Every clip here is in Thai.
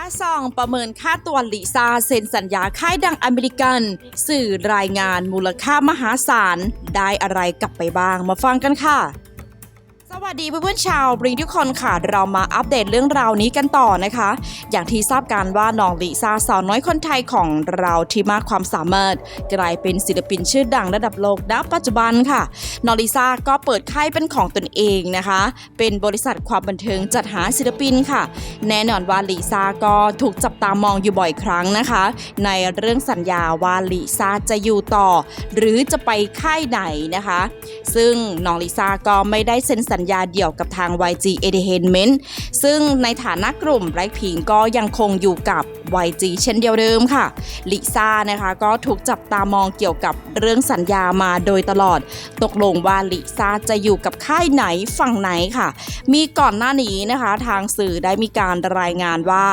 าซองประเมินค่าตัวลิซ่าเซ็นสัญญาค่ายดังอเมริกัน สื่อรายงานมูลค่ามหาศาล ได้อะไรกลับไปบ้างมาฟังกันค่ะ วัสดีเพื่อนๆชาวบริงทุกคนค่ะ เรามาอัปเดตเรื่องราวนี้กันต่อนะคะ อย่างที่ทราบกันว่าน้องลิซ่าสาวน้อยคนไทยของเราที่มากความสามารถ กลายเป็นศิลปินชื่อดังระดับโลกณปัจจุบันค่ะน้องลิซ่าก็เปิดค่ายเป็นของตนเองนะคะ เป็นบริษัทความบันเทิงจัดหาศิลปินค่ะ แน่นอนว่าลิซ่าก็ถูกจับตามองอยู่บ่อยครั้งนะคะ ในเรื่องสัญญาว่าลิซ่าจะอยู่ต่อ หรือจะไปค่ายไหนนะคะ ซึ่งน้องลิซ่าก็ไม่ได้เซ็นสัญญาเดี่ยวกับทาง YG Entertainment ซึ่งในฐานะกลุ่ม Blackpink ก็ยังคงอยู่กับ YG เช่นเดียวเดิมค่ะ ลิซ่านะคะก็ถูกจับตามองเกี่ยวกับเรื่องสัญญามาโดยตลอด ตกลงว่าลิซ่าจะอยู่กับค่ายไหนฝั่งไหนค่ะ มีก่อนหน้านี้นะคะ ทางสื่อได้มีการรายงานว่า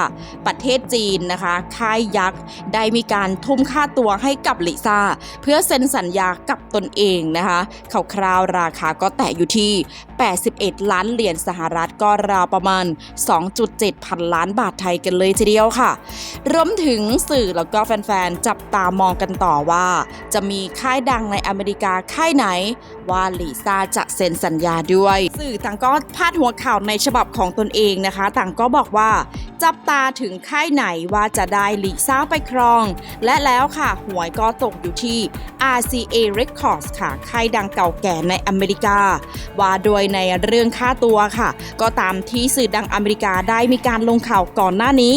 ประเทศจีนนะคะ ค่ายยักษ์ได้มีการทุ่มค่าตัวให้กับลิซ่า เพื่อเซ็นสัญญากับตนเองนะคะคร่าวๆราคาก็แตะอยู่ที่81ล้านเหรียญสหรัฐก็ราวประมาณ 2.7 พันล้านบาทไทยกันเลยทีเดียวค่ะ รวมถึงสื่อแล้วก็แฟนๆ จับตามองกันต่อว่า จะมีค่ายดังในอเมริกาค่ายไหน ว่าลิซ่าจะเซ็นสัญญาด้วย สื่อต่างก็พาดหัวข่าวในฉบับของตนเองนะคะ ต่างก็บอกว่า จับตาถึงค่ายไหนว่าจะได้ลิซ่าไปครอง และแล้วค่ะหวยก็ตกอยู่ที่ RCA Records ค่ะค่ายดังเก่าแก่ในอเมริกา ว่าโดยในเรื่องค่าตัวค่ะ ก็ตามที่สื่อดังอเมริกาได้มีการลงข่าวก่อนหน้านี้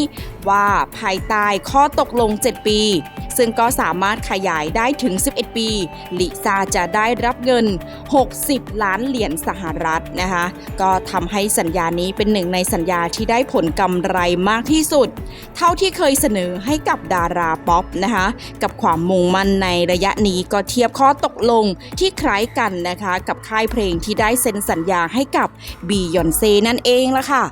ว่าภายใต้ข้อตกลง 7 ปี ซึ่งก็สามารถขยายได้ถึง 11 ปี ลิซ่าจะได้รับเงิน 60 ล้านเหรียญสหรัฐนะคะ ก็ทำให้สัญญานี้เป็นหนึ่งในสัญญาที่ได้ผลกำไรมากที่สุด เท่าที่เคยเสนอให้กับดาราป๊อปนะคะ กับความมุ่งมั่นในระยะนี้ก็เทียบข้อตกลงที่คล้ายกันนะคะ กับค่ายเพลงที่ได้เซ็นสัญญาให้กับบียอนเซนั่นเองละค่ะ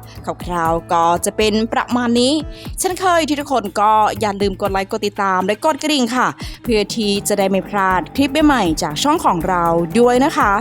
คร่าวๆก็จะเป็นประมาณนี้ เช่นเคยที่ทุกคนก็อย่าลืมกดไลค์กดติดตามและกดกระดิ่งค่ะ เพื่อที่จะได้ไม่พลาดคลิปใหม่ๆจากช่องของเราด้วยนะคะ